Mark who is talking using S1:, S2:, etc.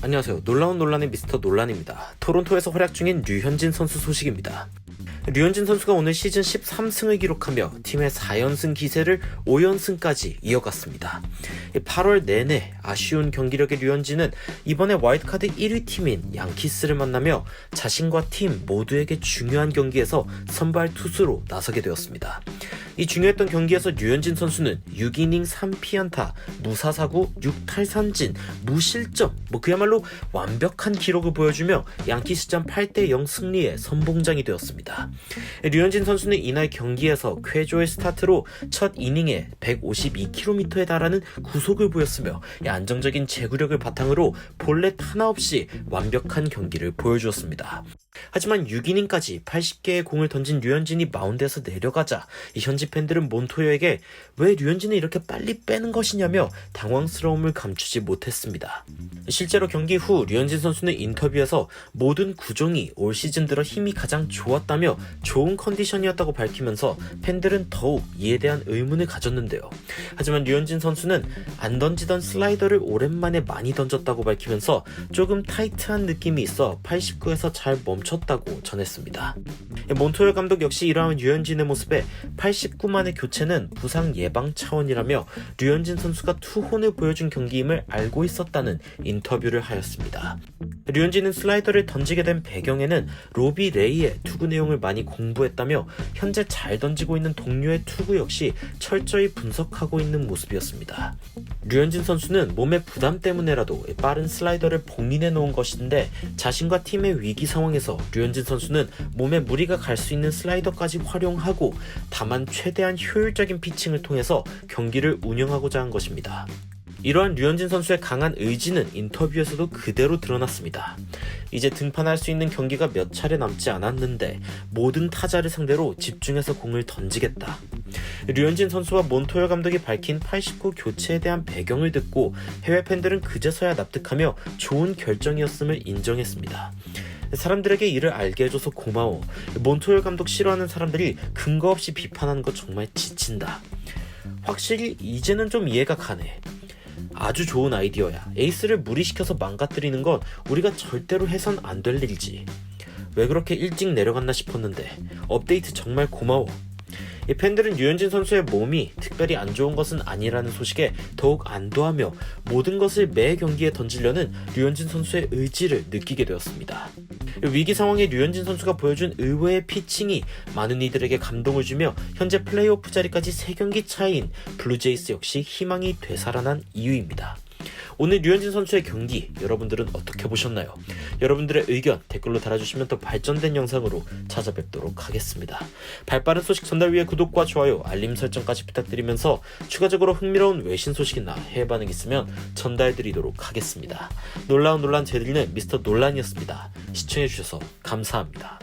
S1: 안녕하세요. 놀라운 논란의 미스터 논란입니다. 토론토에서 활약 중인 류현진 선수 소식입니다. 류현진 선수가 오늘 시즌 13승을 기록하며 팀의 4연승 기세를 5연승까지 이어갔습니다. 8월 내내 아쉬운 경기력의 류현진은 이번에 와일드카드 1위 팀인 양키스를 만나며 자신과 팀 모두에게 중요한 경기에서 선발 투수로 나서게 되었습니다. 이 중요했던 경기에서 류현진 선수는 6이닝 3피안타, 무사사구, 6탈삼진, 무실점, 뭐 그야말로 완벽한 기록을 보여주며 양키스전 8대 0 승리의 선봉장이 되었습니다. 류현진 선수는 이날 경기에서 쾌조의 스타트로 첫 이닝에 152km에 달하는 구속을 보였으며 이 안정적인 제구력을 바탕으로 볼넷 하나 없이 완벽한 경기를 보여주었습니다. 하지만 6이닝까지 80개의 공을 던진 류현진이 마운드에서 내려가자 이 현지 팬들은 몬토요에게 왜 류현진을 이렇게 빨리 빼는 것이냐며 당황스러움을 감추지 못했습니다. 실제로 경기 후 류현진 선수는 인터뷰에서 모든 구종이 올 시즌 들어 힘이 가장 좋았다며 좋은 컨디션이었다고 밝히면서 팬들은 더욱 이에 대한 의문을 가졌는데요. 하지만 류현진 선수는 안 던지던 슬라이더를 오랜만에 많이 던졌다고 밝히면서 조금 타이트한 느낌이 있어 89에서 잘 멈 췄다고 전했습니다. 몬토요 감독 역시 이러한 류현진의 모습에 89만의 교체는 부상 예방 차원이라며 류현진 선수가 투혼을 보여준 경기임을 알고 있었다는 인터뷰를 하였습니다. 류현진은 슬라이더를 던지게 된 배경에는 로비 레이의 투구 내용을 많이 공부했다며 현재 잘 던지고 있는 동료의 투구 역시 철저히 분석하고 있는 모습이었습니다. 류현진 선수는 몸의 부담 때문에라도 빠른 슬라이더를 봉인해 놓은 것인데 자신과 팀의 위기 상황에서 류현진 선수는 몸에 무리가 갈 수 있는 슬라이더까지 활용하고 다만 최대한 효율적인 피칭을 통해서 경기를 운영하고자 한 것입니다. 이러한 류현진 선수의 강한 의지는 인터뷰에서도 그대로 드러났습니다. 이제 등판할 수 있는 경기가 몇 차례 남지 않았는데 모든 타자를 상대로 집중해서 공을 던지겠다. 류현진 선수와 몬토요 감독이 밝힌 89 교체에 대한 배경을 듣고 해외 팬들은 그제서야 납득하며 좋은 결정이었음을 인정했습니다. 사람들에게 이를 알게 해줘서 고마워. 몬토요 감독 싫어하는 사람들이 근거 없이 비판하는 거 정말 지친다. 확실히 이제는 좀 이해가 가네. 아주 좋은 아이디어야. 에이스를 무리시켜서 망가뜨리는 건 우리가 절대로 해선 안 될 일이지. 왜 그렇게 일찍 내려갔나 싶었는데 업데이트 정말 고마워. 이 팬들은 류현진 선수의 몸이 특별히 안 좋은 것은 아니라는 소식에 더욱 안도하며 모든 것을 매 경기에 던지려는 류현진 선수의 의지를 느끼게 되었습니다. 위기 상황에 류현진 선수가 보여준 의외의 피칭이 많은 이들에게 감동을 주며 현재 플레이오프 자리까지 3경기 차이인 블루제이스 역시 희망이 되살아난 이유입니다. 오늘 류현진 선수의 경기 여러분들은 어떻게 보셨나요? 여러분들의 의견 댓글로 달아주시면 더 발전된 영상으로 찾아뵙도록 하겠습니다. 발빠른 소식 전달 위해 구독과 좋아요, 알림 설정까지 부탁드리면서 추가적으로 흥미로운 외신 소식이나 해외 반응 있으면 전달드리도록 하겠습니다. 놀라운 논란 제들리는 미스터 논란이었습니다. 시청해주셔서 감사합니다.